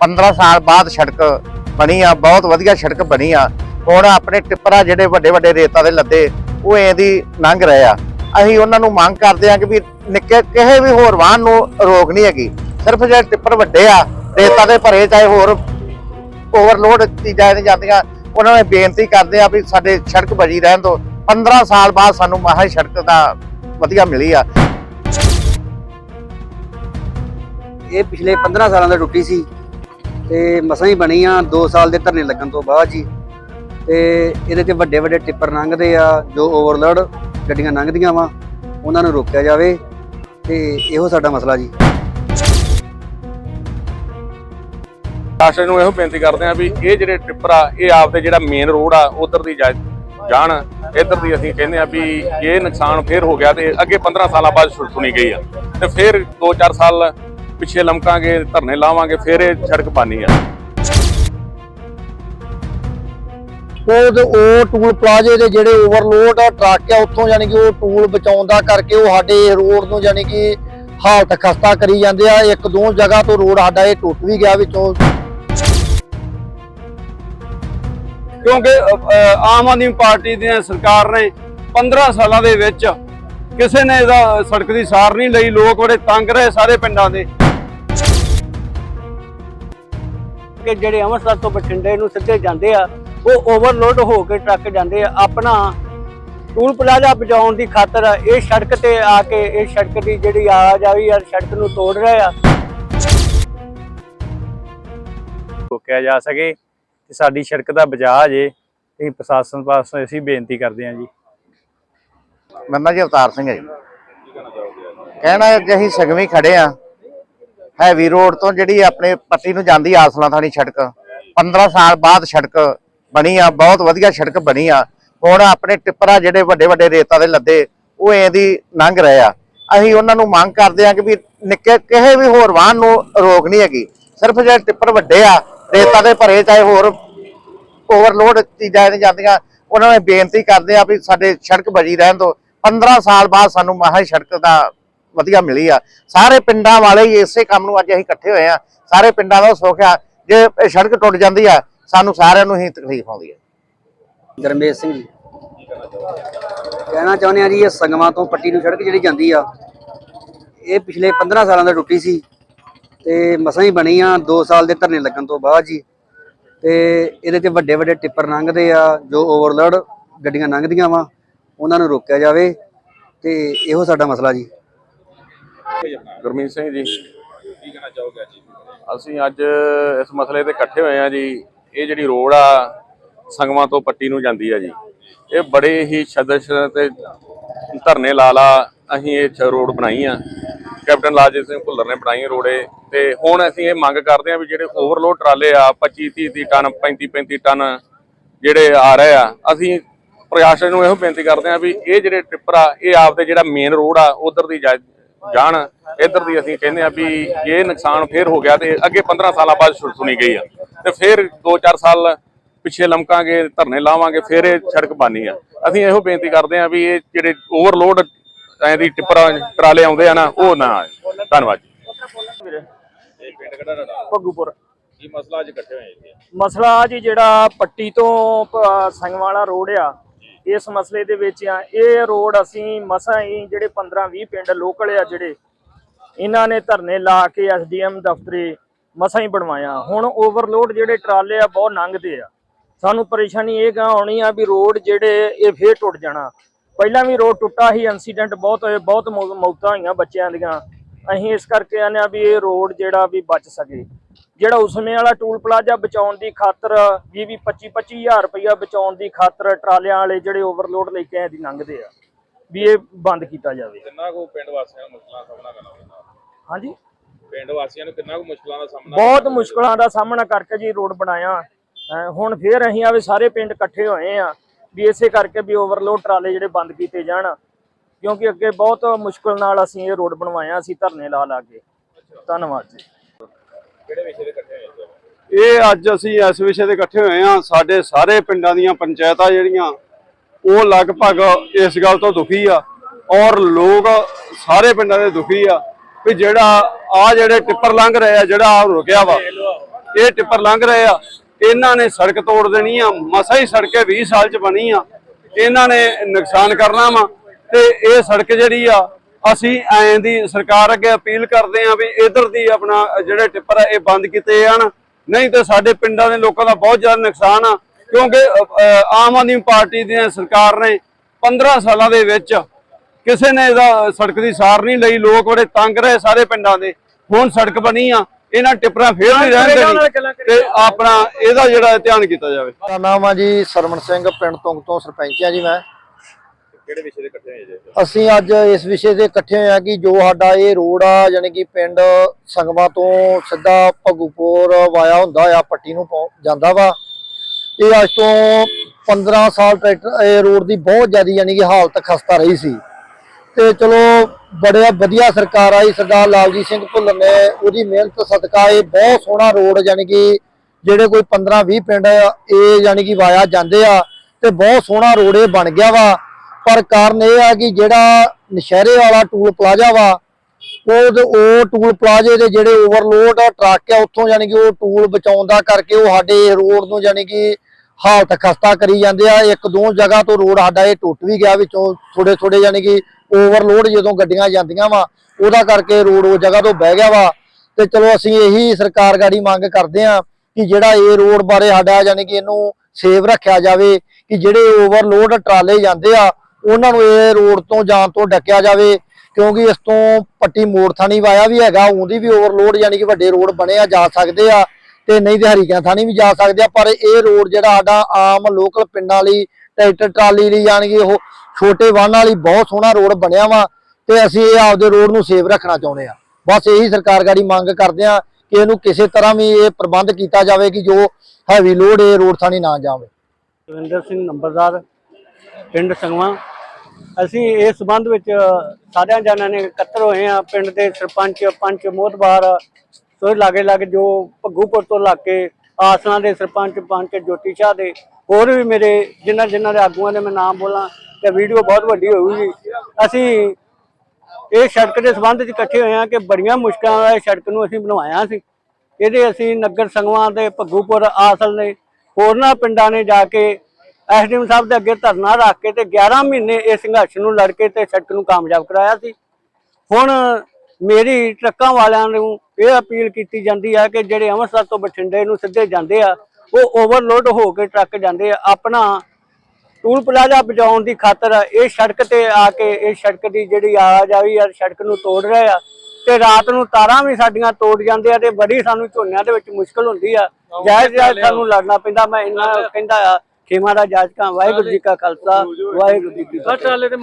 15 ਸਾਲ ਬਾਅਦ ਸੜਕ ਬਣੀ ਆ, ਬਹੁਤ ਵਧੀਆ ਸੜਕ ਬਣੀ ਆ। ਹੁਣ ਆਪਣੇ ਟਿੱਪਰਾ ਜਿਹੜੇ ਵੱਡੇ ਵੱਡੇ ਰੇਤਾ ਦੇ ਲੱਦੇ, ਉਹ ਇਹਦੀ ਲੰਘ ਰਹੇ ਆ। ਅਸੀਂ ਉਹਨਾਂ ਨੂੰ ਮੰਗ ਕਰਦੇ ਆ ਕਿ ਵੀ ਨਿੱਕੇ ਕਿਸੇ ਵੀ ਹੋਰ ਵਾਹਨ ਨੂੰ ਰੋਕ ਨਹੀਂ ਹੈਗੀ। ਸਿਰਫ ਜਿਹੜੇ ਟਿੱਪਰ ਵੱਡੇ ਆ, ਰੇਤਾ ਦੇ ਭਰੇ ਚਾਹੇ ਹੋਰ ਓਵਰਲੋਡ ਚੀਜ਼ਾਂ ਨਹੀਂ ਜਾਂਦੀਆਂ, ਉਹਨਾਂ ਨੇ ਬੇਨਤੀ ਕਰਦੇ ਆ ਵੀ ਸਾਡੇ ਸੜਕ ਬਜੀ ਰਹਿਣ ਦਿਓ। 15 ਸਾਲ ਬਾਅਦ ਸਾਨੂੰ ਮਹਾ ਸੜਕ ਦਾ ਵਧੀਆ ਮਿਲੀ ਆ। ਇਹ ਪਿਛਲੇ 15 ਸਾਲਾਂ ਦਾ ਟੁੱਟੀ ਸੀ। ਤੇ ਮਸਾਂ ਹੀ ਬਣੀ ਆ 2 ਸਾਲ ਦੇ ਧਰਨੇ ਲੱਗਣ ਤੋਂ ਬਾਅਦ ਜੀ। ਤੇ ਇਹਦੇ 'ਚ ਵੱਡੇ ਵੱਡੇ ਟਿੱਪਰ ਲੰਘਦੇ ਆ, ਜੋ ਓਵਰਲੋਡ ਗੱਡੀਆਂ ਲੰਘਦੀਆਂ ਵਾ, ਉਹਨਾਂ ਨੂੰ ਰੋਕਿਆ ਜਾਵੇ। ਤੇ ਇਹੋ ਸਾਡਾ ਮਸਲਾ ਜੀ। ਸ਼ਾਸਨ ਨੂੰ ਇਹੋ ਬੇਨਤੀ ਕਰਦੇ ਆ ਵੀ ਇਹ ਜਿਹੜੇ ਟਿੱਪਰ ਆ, ਇਹ ਆਪਦੇ ਜਿਹੜਾ ਮੇਨ ਰੋਡ ਆ, ਉਧਰ ਦੀ ਜਾ- ਜਾਣ। ਇੱਧਰ ਦੀ ਅਸੀਂ ਕਹਿੰਦੇ ਆ ਵੀ ਇਹ ਨੁਕਸਾਨ ਫੇਰ ਹੋ ਗਿਆ ਤੇ ਅੱਗੇ 15 ਸਾਲਾਂ ਬਾਅਦ ਸੁ- ਸੁਣੀ ਗਈ ਆ। ਤੇ ਫੇਰ 2-4 ਸਾਲ ਪਿੱਛੇ ਲਮਕਾਂਗੇ ਧਰਨੇ ਲਾਵਾਂਗੇ ਫੇਰ ਇਹ ਸੜਕ ਬਾਨੀ ਆ। ਉਹ ਉਹ ਟੂਲ ਪਲਾਜ਼ੇ ਦੇ ਜਿਹੜੇ ਓਵਰਲੋਡ ਟਰੱਕ ਆ ਉੱਥੋਂ ਯਾਨੀ ਕਿ ਉਹ ਟੂਲ ਬਚਾਉਣ ਦਾ ਕਰਕੇ ਉਹ ਸਾਡੇ ਰੋਡ ਨੂੰ ਯਾਨੀ ਕਿ ਹਾਲਤ ਖਸਤਾ ਕਰੀ ਜਾਂਦੇ ਆ। ਇੱਕ ਦੋ ਜਗ੍ਹਾ ਤੋਂ ਰੋਡ ਸਾਡਾ ਇਹ ਟੁੱਟ ਵੀ ਗਿਆ ਵਿੱਚੋਂ। ਕਿਉਂਕਿ ਆਮ ਆਦਮੀ ਪਾਰਟੀ ਦੀਆਂ ਸਰਕਾਰ ਨੇ 15 ਸਾਲਾਂ ਦੇ ਵਿੱਚ ਕਿਸੇ ਨੇ ਇਹਦਾ ਸੜਕ ਦੀ ਸਾਰ ਨਹੀਂ ਲਈ ਲੋਕ ਬੜੇ ਤੰਗ ਰਹੇ ਸਾਰੇ ਪਿੰਡਾਂ ਦੇ। ਕਿ ਜਿਹੜੇ ਅੰਮ੍ਰਿਤਸਰ ਤੋਂ ਬਠਿੰਡੇ ਨੂੰ ਸਿੱਧੇ ਜਾਂਦੇ ਆ ਉਹ ਓਵਰਲੋਡ ਹੋ ਕੇ ਟਰੱਕ ਜਾਂਦੇ ਆ। ਆਪਣਾ ਟੂਲ ਪਲਾਜ਼ਾ ਬਚਾਉਣ ਦੀ ਖਾਤਰ ਇਹ ਸੜਕ ਤੇ ਆ ਕੇ ਇਹ ਸੜਕ ਦੀ ਜਿਹੜੀ ਆ ਜਾਵੀ ਆ ਸੜਕ ਨੂੰ ਤੋੜ ਰਹੇ ਆ। ਰੋਕਿਆ ਜਾ ਸਕੇ ਤੇ ਸਾਡੀ ਸੜਕ ਦਾ ਬਚਾਅ ਜੇ ਇਹ ਪ੍ਰਸ਼ਾਸਨ ਪਾਸੋਂ ਅਸੀਂ ਬੇਨਤੀ ਕਰਦੇ ਹਾਂ ਜੀ। ਮੇਰਾ ਨਾਂ ਜੀ ਅਵਤਾਰ ਸਿੰਘ ਹੈ ਜੀ। ਕਹਿਣਾ ਹੈ ਕਿ ਅਸੀਂ ਸਗਵੀਂ ਖੜੇ ਆ ਹੈਵੀ ਰੋਡ ਤੋਂ ਜਿਹੜੀ ਆਪਣੇ ਪੱਟੀ ਨੂੰ ਜਾਂਦੀ ਆਸਲਾ ਥਾਣੀ ਸੜਕ 15 ਸਾਲ ਬਾਅਦ ਸੜਕ ਬਣੀ ਆ, ਬਹੁਤ ਵਧੀਆ ਸੜਕ ਬਣੀ ਆ। ਹੁਣ ਆਪਣੇ ਟਿੱਪਰਾ ਜਿਹੜੇ ਵੱਡੇ ਵੱਡੇ ਰੇਤਾ ਦੇ ਲੱਦੇ, ਉਹ ਇਹਦੀ ਲੰਘ ਰਹੇ ਆ। ਅਸੀਂ ਉਹਨਾਂ ਨੂੰ ਮੰਗ ਕਰਦੇ ਆ ਕਿ ਵੀ ਨਿੱਕੇ ਕਿਸੇ ਵੀ ਹੋਰ ਵਾਹਨ ਨੂੰ ਰੋਕ ਨਹੀਂ ਹੈਗੀ। ਸਿਰਫ ਜਿਹੜੇ ਟਿੱਪਰ ਵੱਡੇ ਆ, ਰੇਤਾ ਦੇ ਭਰੇ ਚਾਹੇ ਹੋਰ ਓਵਰਲੋਡ ਚੀਜ਼ਾਂ ਨਹੀਂ ਜਾਂਦੀਆਂ, ਉਹਨਾਂ ਨੇ ਬੇਨਤੀ ਕਰਦੇ ਆ ਵੀ ਸਾਡੇ ਸੜਕ ਬਜੀ ਰਹਿਣ ਤੋਂ 15 ਸਾਲ ਬਾਅਦ ਸਾਨੂੰ ਮਹਾ ਸੜਕ ਦਾ ਵਧੀਆ ਮਿਲੀ ਆ। ਸਾਰੇ ਪਿੰਡਾਂ ਵਾਲੇ ਇਸੇ ਕੰਮ ਨੂੰ ਅੱਜ ਅਸੀਂ ਇਕੱਠੇ ਹੋਏ ਆ। ਸਾਰੇ ਪਿੰਡਾਂ ਦਾ ਸੁੱਖ ਆ। ਜੇ ਇਹ ਸੜਕ ਟੁੱਟ ਜਾਂਦੀ ਆ, ਸਾਨੂੰ ਸਾਰਿਆਂ ਨੂੰ ਹੀ ਤਕਲੀਫ ਆਉਂਦੀ ਹੈ ਗਰਮੇਸ਼ ਸਿੰਘ ਜੀ। ਕਹਿਣਾ ਚਾਹੁੰਦੇ ਆ ਜੀ, ਇਹ ਸੰਗਮਾਂ ਤੋਂ ਪੱਟੀ ਨੂੰ ਸੜਕ ਜਿਹੜੀ ਜਾਂਦੀ ਆ, ਇਹ ਪਿਛਲੇ 15 ਸਾਲਾਂ ਦਾ ਟੁੱਟੀ ਸੀ ਤੇ ਮਸਾਂ ਹੀ ਬਣੀ ਆ। 2 ਸਾਲ ਦੇ ਧਰਨੇ ਲੱਗਣ ਤੋਂ ਬਾਅਦ ਜੀ। ਤੇ ਇਹਦੇ 'ਚ ਵੱਡੇ ਵੱਡੇ ਟਿੱਪਰ ਲੰਘਦੇ ਆ, ਜੋ ਓਵਰਲੋਡ ਗੱਡੀਆਂ ਲੰਘਦੀਆਂ ਵਾ, ਉਹਨਾਂ ਨੂੰ ਰੋਕਿਆ ਜਾਵੇ। ਤੇ ਇਹੋ ਸਾਡਾ ਮਸਲਾ ਜੀ। ਗੁਰਮੀਤ ਸਿੰਘ ਜੀ। ਕੀ ਕਹਿਣਾ ਚਾਹੋਗੇ ਜੀ ਅਸੀਂ ਅੱਜ ਇਸ ਮਸਲੇ ਤੇ ਇਕੱਠੇ ਹੋਏ ਆ ਜੀ। ਇਹ ਜਿਹੜੀ ਰੋਡ ਆ ਸੰਗਮਾਂ ਤੋਂ ਪੱਟੀ ਨੂੰ ਜਾਂਦੀ ਆ ਜੀ। ਇਹ ਬੜੇ ਹੀ ਛਦਸ਼ ਤੇ ਧਰਨੇ ਲਾ ਲਾ ਅਸੀਂ ਇਹ ਰੋਡ ਬਣਾਈ ਆ। ਕੈਪਟਨ ਲਾਜੀਤ ਸਿੰਘ ਭੁੱਲਰ ਨੇ ਬਣਾਈ ਇਹ। ਤੇ ਹੁਣ ਅਸੀਂ ਇਹ ਮੰਗ ਕਰਦੇ ਆ ਵੀ ਜਿਹੜੇ ਓਵਰਲੋਡ ਟਰਾਲੇ ਆ 25 30 30 ਟਨ 35 35 ਟਨ ਜਿਹੜੇ ਆ ਰਹੇ ਆ ਅਸੀਂ ਪ੍ਰਸ਼ਾਸਨ ਨੂੰ ਇਹੋ ਬੇਨਤੀ ਕਰਦੇ ਆ ਵੀ ਇਹ ਜਿਹੜੇ ਟਿੱਪਰ ਆ ਇਹ ਆਪਦੇ ਜਿਹੜਾ ਮੇਨ ਰੋਡ ਆ ਉਧਰ ਦੀ ਜਾਣ ਇੱਧਰ ਦੀ ਅਸੀਂ ਕਹਿੰਦੇ ਆ ਵੀ ਇਹ ਨੁਕਸਾਨ ਫੇਰ ਹੋ ਗਿਆ ਤੇ ਅੱਗੇ 15 ਸਾਲਾਂ ਬਾਅਦ ਸੁਣੀ ਗਈ ਆ। ਤੇ ਫੇਰ 2-4 ਸਾਲ ਪਿੱਛੇ ਲਮਕਾਂਗੇ ਧਰਨੇ ਲਾਵਾਂਗੇ ਫੇਰ ਇਹ ਸੜਕ ਬਾਨੀ ਆ। ਅਸੀਂ ਇਹੋ ਬੇਨਤੀ ਕਰਦੇ ਆ ਵੀ ਇਹ ਜਿਹੜੇ ਓਵਰਲੋਡ ਐ ਦੀ ਟਿੱਪਰ ਟਰਾਲੇ ਆਉਂਦੇ ਆ ਨਾ ਉਹ ਨਾ ਆਏ। ਧੰਨਵਾਦ ਜੀ। ਭੱਗੂਪੁਰ। ਕੀ ਮਸਲਾ ਅੱਜ ਇਕੱਠੇ ਹੋਏ ਮਸਲਾ ਜੀ ਜਿਹੜਾ ਪੱਟੀ ਤੋਂ ਸੰਗਵਾਲਾ ਰੋਡ ਆ ਇਸ ਮਸਲੇ ਦੇ ਵਿੱਚ ਆ, ਇਹ ਰੋਡ ਅਸੀਂ ਮਸਾਂ ਹੀ ਜਿਹੜੇ 15 20 ਪਿੰਡ ਲੋਕਲ ਆ ਜਿਹੜੇ, ਇਹਨਾਂ ਨੇ ਧਰਨੇ ਲਾ ਕੇ ਐਸਡੀਐਮ ਦਫ਼ਤਰੇ ਮਸਾਂ ਹੀ ਬਣਵਾਇਆ। ਹੁਣ ਓਵਰਲੋਡ ਜਿਹੜੇ ਟਰਾਲੇ ਆ, ਬਹੁਤ ਲੰਘਦੇ ਆ। ਸਾਨੂੰ ਪਰੇਸ਼ਾਨੀ ਇਹ ਗਾ ਆਉਣੀ ਆ ਵੀ ਰੋਡ ਜਿਹੜੇ, ਇਹ ਫੇਰ ਟੁੱਟ ਜਾਣਾ। ਪਹਿਲਾਂ ਵੀ ਰੋਡ ਟੁੱਟਾ ਹੀ ਇਨਸੀਡੈਂਟ ਬਹੁਤ ਹੋਏ, ਬਹੁਤ ਮੌਤਾਂ ਹੋਈਆਂ ਬੱਚਿਆਂ ਦੀਆਂ। ਅਸੀਂ ਇਸ ਕਰਕੇ ਆਨੇ ਆ ਵੀ ਇਹ ਰੋਡ ਜਿਹੜਾ ਵੀ ਬਚ ਸਕੇ। ਜਿਹੜਾ ਉਸਮੇ ਵਾਲਾ ਟੂਲ ਪਲਾਜ਼ਾ ਬਚਾਉਣ ਦੀ ਖਾਤਰ 20 20 25 25000 ਰੁਪਇਆ ਬਚਾਉਣ ਦੀ ਖਾਤਰ ਟਰਾਲਿਆਂ ਵਾਲੇ ਜਿਹੜੇ ਓਵਰਲੋਡ ਲੈ ਕੇ ਆਏ ਦੀ ਲੰਘਦੇ ਆ ਵੀ ਇਹ ਬੰਦ ਕੀਤਾ ਜਾਵੇ। ਕਿੰਨਾ ਕੋ ਪਿੰਡ ਵਾਸੀਆਂ ਨੂੰ ਮੁਸ਼ਕਲਾਂ ਦਾ ਸਾਹਮਣਾ ਕਰਨਾ ਪੈਂਦਾ? ਹਾਂਜੀ? ਪਿੰਡ ਵਾਸੀਆਂ ਨੂੰ ਕਿੰਨਾ ਕੋ ਮੁਸ਼ਕਲਾਂ ਦਾ ਸਾਹਮਣਾ ਬਹੁਤ ਮੁਸ਼ਕਲਾਂ ਦਾ ਸਾਹਮਣਾ ਕਰਕੇ ਜੀ ਰੋਡ ਬਣਾਇਆ। ਹੁਣ ਫੇਰ ਅਸੀਂ ਆਵੇ ਸਾਰੇ ਪਿੰਡ ਇਕੱਠੇ ਹੋਏ ਆ ਵੀ ਇਸੇ ਕਰਕੇ ਵੀ ਓਵਰਲੋਡ ਟਰਾਲੇ ਜਿਹੜੇ ਬੰਦ ਕੀਤੇ ਜਾਣ। ਕਿਉਂਕਿ ਅੱਗੇ ਬਹੁਤ ਮੁਸ਼ਕਲ ਨਾਲ ਅਸੀਂ ਇਹ ਰੋਡ ਬਣਵਾਇਆ ਅਸੀਂ ਧਰਨੇ ਲਾ ਲਾ ਕੇ ਧੰਨਵਾਦ ਜੀ। ਇਹ ਅੱਜ ਅਸੀਂ ਇਸ ਵਿਸ਼ੇ ਤੇ ਇਕੱਠੇ ਹੋਏ ਆ ਸਾਡੇ ਸਾਰੇ ਪਿੰਡਾਂ ਦੀਆਂ ਪੰਚਾਇਤਾਂ ਜਿਹੜੀਆਂ, ਉਹ ਲਗਭਗ ਇਸ ਗੱਲ ਤੋਂ ਦੁਖੀ ਆ ਔਰ ਲੋਕ ਸਾਰੇ ਪਿੰਡਾਂ ਦੇ ਦੁਖੀ ਆ ਵੀ ਜਿਹੜਾ ਆ ਜਿਹੜੇ ਟਿੱਪਰ ਲੰਘ ਰਹੇ ਆ, ਜਿਹੜਾ ਆਹ ਰੁਕਿਆ ਵਾ, ਇਹ ਟਿੱਪਰ ਲੰਘ ਰਹੇ ਆ, ਇਹਨਾਂ ਨੇ ਸੜਕ ਤੋੜ ਦੇਣੀ ਆ, ਮਸਾ ਹੀ ਸੜਕ 20 ਸਾਲ ਚ ਬਣੀ ਆ, ਇਹਨਾਂ ਨੇ ਨੁਕਸਾਨ ਕਰਨਾ ਵਾ ਤੇ ਇਹ ਸੜਕ ਜਿਹੜੀ ਆ ਅਸੀਂ ਐਂ ਦੀ ਸਰਕਾਰ ਅੱਗੇ ਅਪੀਲ ਕਰਦੇ ਆ ਵੀ ਇਧਰ ਦੀ ਆਪਣਾ ਜਿਹੜੇ ਟਿੱਪਰ ਆ ਇਹ ਬੰਦ ਕੀਤੇ ਜਾਣ। ਨਹੀਂ ਤੇ ਸਾਡੇ ਪਿੰਡਾਂ ਦੇ ਲੋਕਾਂ ਦਾ ਬਹੁਤ ਜ਼ਿਆਦਾ ਨੁਕਸਾਨ ਆ ਕਿਉਂਕਿ ਆਮ ਆਦਮੀ ਪਾਰਟੀ ਦੀਆਂ ਸਰਕਾਰ ਨੇ 15 ਸਾਲਾਂ ਦੇ ਵਿੱਚ ਕਿਸੇ ਨੇ ਇਹਦਾ ਸੜਕ ਦੀ ਸਾਰ ਨਹੀਂ ਲਈ ਲੋਕ ਬੜੇ ਤੰਗ ਰਹੇ ਸਾਰੇ ਪਿੰਡਾਂ ਦੇ। ਹੁਣ ਸੜਕ ਬਣੀ ਆ ਇਹਨਾਂ ਟਿੱਪਰਾਂ ਫੇਰ ਨਹੀਂ ਰਹਿਣ ਦੇਣੀ ਤੇ ਆਪਣਾ ਇਹਦਾ ਜਿਹੜਾ ਧਿਆਨ ਕੀਤਾ ਜਾਵੇ। ਮੇਰਾ ਨਾਮ ਆ ਜੀ ਸਰਮਨ ਸਿੰਘ ਪਿੰਡ ਤੁੰਗ ਤੋਂ ਸਰਪੰਚ ਆ ਜੀ ਮੈਂ। ਕਿਹੜੇ ਵਿਸ਼ੇ ਦੇ ਇਕੱਠੇ ਹੋਏ ਜੀ? ਅਸੀਂ ਅੱਜ ਇਸ ਵਿਸ਼ੇ ਤੇ ਇਕੱਠੇ ਹੋਏ ਆ ਕਿ ਜੋ ਸਾਡਾ ਇਹ ਰੋਡ ਆ ਯਾਨੀ ਕਿ ਪਿੰਡ ਸੰਗਵਾ ਤੋਂ ਸਿੱਧਾ ਭਗੂਪੁਰ ਵਾਇਆ ਹੁੰਦਾ ਆ, ਪੱਟੀ ਨੂੰ ਪਹੁੰ- ਜਾਂਦਾ ਵਾ। ਇਹ ਅੱਜ ਤੋਂ 15 ਸਾਲ ਟਰੈਕਟਰ, ਇਹ ਰੋਡ ਦੀ ਬਹੁਤ ਜ਼ਿਆਦਾ ਯਾਨੀ ਕਿ ਹਾਲਤ ਖਸਤਾ ਰਹੀ ਸੀ। ਤੇ ਚਲੋ ਬੜਿਆ ਵਧੀਆ ਸਰਕਾਰ ਆਈ, ਸਰਦਾਰ ਲਾਲਜੀਤ ਸਿੰਘ ਭੁੱਲਰ ਨੇ ਉਹਦੀ ਮਿਹਨਤ, ਸਦਕਾ ਇਹ ਬਹੁਤ ਸੋਹਣਾ ਰੋਡ ਯਾਨੀ ਕਿ ਜਿਹੜੇ ਕੋਈ 15 20 ਪਿੰਡ ਇਹ ਯਾਨੀ ਕਿ ਵਾਇਆ ਜਾਂਦੇ ਆ ਤੇ ਬਹੁਤ ਸੋਹਣਾ ਰੋਡ ਇਹ ਬਣ ਗਿਆ ਵਾ। ਪਰ ਕਾਰਨ ਇਹ ਆ ਕਿ ਜਿਹੜਾ ਨਸ਼ਹਿਰੇ ਵਾਲਾ ਟੂਲ ਪਲਾਜ਼ਾ ਵਾ, ਉਹ ਉਹ ਟੂਲ ਪਲਾਜ਼ੇ ਦੇ ਜਿਹੜੇ ਓਵਰਲੋਡ ਟਰੱਕ ਆ, ਉੱਥੋਂ ਯਾਨੀ ਕਿ ਉਹ ਟੂਲ ਬਚਾਉਣ ਦਾ ਕਰਕੇ ਉਹ ਸਾਡੇ ਰੋਡ ਨੂੰ ਯਾਨੀ ਕਿ ਹਾਲਤ ਖਸਤਾ ਕਰੀ ਜਾਂਦੇ ਆ। ਇੱਕ ਦੋ ਜਗ੍ਹਾ ਤੋਂ ਰੋਡ ਸਾਡਾ ਇਹ ਟੁੱਟ ਵੀ ਗਿਆ, ਵਿੱਚੋਂ ਥੋੜੇ ਥੋੜੇ ਯਾਨੀ ਕਿ ਓਵਰਲੋਡ ਜਦੋਂ ਗੱਡੀਆਂ ਜਾਂਦੀਆਂ ਵਾ, ਉਹਦਾ ਕਰਕੇ ਰੋਡ ਉਹ ਜਗ੍ਹਾ ਤੋਂ ਬਹਿ ਗਿਆ ਵਾ। ਤੇ ਚਲੋ ਅਸੀਂ ਇਹੀ ਸਰਕਾਰ ਗਾੜੀ ਮੰਗ ਕਰਦੇ ਆ ਕਿ ਜਿਹੜਾ ਇਹ ਰੋਡ ਬਾਰੇ ਸਾਡਾ ਯਾਨੀ ਕਿ ਇਹਨੂੰ ਸੇਵ ਰੱਖਿਆ ਜਾਵੇ, ਕਿ ਜਿਹੜੇ ਓਵਰਲੋਡ ਟਰਾਲੇ ਜਾਂਦੇ ਆ ਉਹਨਾਂ ਨੂੰ ਇਹ ਰੋਡ ਤੋਂ ਜਾਣ ਤੋਂ ਡੱਕਿਆ ਜਾਵੇ, ਕਿਉਂਕਿ ਇਸ ਤੋਂ ਪੱਟੀ ਮੋੜ ਥਾਣੀ ਵਾਇਆ ਵੀ ਹੈਗਾ, ਉਹਦੀ ਵੀ ਓਵਰਲੋਡ ਯਾਨੀ ਕਿ ਵੱਡੇ ਰੋਡ ਬਣੇ ਆ, ਜਾ ਸਕਦੇ ਆ, ਤੇ ਨਹੀਂ ਤੇ ਹਰੀਕਿਆਂ ਥਾਣੀ ਵੀ ਜਾ ਸਕਦੇ ਆ, ਪਰ ਇਹ ਰੋਡ ਜਿਹੜਾ ਸਾਡਾ ਆਮ ਲੋਕਲ ਪਿੰਡਾਂ ਲਈ, ਟਰੈਕਟਰ ਟਰਾਲੀ ਲਈ ਯਾਨੀ ਕਿ ਉਹ ਛੋਟੇ ਵਾਹਨਾਂ ਵਾਲੀ ਬਹੁਤ ਸੋਹਣਾ ਰੋਡ ਬਣਿਆ ਵਾ, ਤੇ ਅਸੀਂ ਇਹ ਆਪਦੇ ਰੋਡ ਨੂੰ ਸੇਵ ਰੱਖਣਾ ਚਾਹੁੰਦੇ ਆ। ਬਸ ਇਹੀ ਸਰਕਾਰ ਗਾੜੀ ਮੰਗ ਕਰਦੇ ਆ ਕਿ ਇਹਨੂੰ ਕਿਸੇ ਤਰ੍ਹਾਂ ਵੀ ਇਹ ਪ੍ਰਬੰਧ ਕੀਤਾ ਜਾਵੇ ਕਿ ਜੋ ਹੈਵੀ ਲੋਡ ਇਹ ਰੋਡ ਥਾਣੀ ਨਾ ਜਾਵੇ। ਸੁਰਿੰਦਰ ਸਿੰਘ ਨੰਬਰਦਾਰ। ਪਿੰਡ ਸੰਗਵਾ। ਅਸੀਂ ਇਸ ਸੰਬੰਧ ਵਿੱਚ ਸਾਰਿਆਂ ਜਣਾਂ ਨੇ ਇਕੱਤਰ ਹੋਏ ਆ ਪਿੰਡ ਦੇ ਸਰਪੰਚ, ਪੰਚ, ਮੋਹਤਬਾਰ ਸੋ ਲਾਗੇ ਲਾਗੇ ਜੋ ਭੱਗੂਪੁਰ ਤੋਂ ਲੱਗ ਕੇ ਆਸਣਾ ਦੇ ਸਰਪੰਚ, ਪੰਚ, ਜੋਤੀ ਸ਼ਾਹ ਦੇ ਹੋਰ ਵੀ ਮੇਰੇ ਜਿਨ੍ਹਾਂ ਜਿਨ੍ਹਾਂ ਦੇ ਆਗੂਆਂ ਦੇ ਮੈਂ ਨਾਮ ਬੋਲਾਂ ਤੇ ਵੀਡੀਓ ਬਹੁਤ ਵੱਡੀ ਹੋਊਗੀ। ਅਸੀਂ ਇਹ ਸੜਕ ਦੇ ਸੰਬੰਧ ਵਿੱਚ ਇਕੱਠੇ ਹੋਏ ਆ ਕਿ ਬੜੀਆਂ ਮੁਸ਼ਕਲਾਂ ਨਾਲ ਇਹ ਸੜਕ ਨੂੰ ਅਸੀਂ ਬਣਵਾਇਆ ਸੀ। ਇਹਦੇ ਅਸੀਂ ਨਗਰ ਸੰਗਵਾਂ ਦੇ ਭੱਗੂਪੁਰ ਆਸਲ ਨੇ ਹੋਰਨਾਂ ਪਿੰਡਾਂ ਨੇ ਜਾ ਕੇ ਐਸਡੀਐਮ ਸਾਹਿਬ ਦੇ ਅੱਗੇ ਧਰਨਾ ਰੱਖ ਕੇ ਤੇ 11 ਮਹੀਨੇ ਇਸ ਸੰਘਰਸ਼ ਨੂੰ ਲੜ ਕੇ ਤੇ ਸੜਕ ਨੂੰ ਕਾਮਯਾਬ ਕਰਾਇਆ ਸੀ। ਹੁਣ ਮੇਰੀ ਟਰੱਕਾਂ ਵਾਲਿਆਂ ਨੂੰ ਇਹ ਅਪੀਲ ਕੀਤੀ ਜਾਂਦੀ ਹੈ ਕਿ ਜਿਹੜੇ ਅੰਮ੍ਰਿਤਸਰ ਤੋਂ ਬਠਿੰਡੇ ਨੂੰ ਸਿੱਧੇ ਜਾਂਦੇ ਆ ਉਹ ਓਵਰਲੋਡ ਹੋ ਕੇ ਟਰੱਕ ਜਾਂਦੇ ਆ। ਆਪਣਾ ਟੂਲ ਪਲਾਜ਼ਾ ਬਚਾਉਣ ਦੀ ਖਾਤਰ ਇਹ ਸੜਕ ਤੇ ਆ ਕੇ ਇਹ ਸੜਕ ਦੀ ਜਿਹੜੀ ਆਵਾਜਾਈ ਆ ਸੜਕ ਨੂੰ ਤੋੜ ਰਹੇ ਆ ਤੇ ਰਾਤ ਨੂੰ ਤਾਰਾਂ ਵੀ ਸਾਡੀਆਂ ਤੋੜ ਜਾਂਦੇ ਆ ਤੇ ਬੜੀ ਸਾਨੂੰ ਝੋਨਿਆਂ ਦੇ ਵਿੱਚ ਮੁਸ਼ਕਲ ਹੁੰਦੀ ਆ। ਜਾਇਜ਼ ਜਾਇਜ਼ ਸਾਨੂੰ ਲੜਨਾ ਪੈਂਦਾ ਮੈਂ ਇੰਨਾ ਕਹਿੰਦਾ ਆ। ਖੇਮਾ ਦਾ ਜਾਜਕਾਂ ਵਾਹਿਗੁਰੂ ਜੀ ਕਾ ਖਾਲਸਾ ਵਾਹਿਗੁਰੂ ਜੀ ਕੀ ਫਤਿਹ।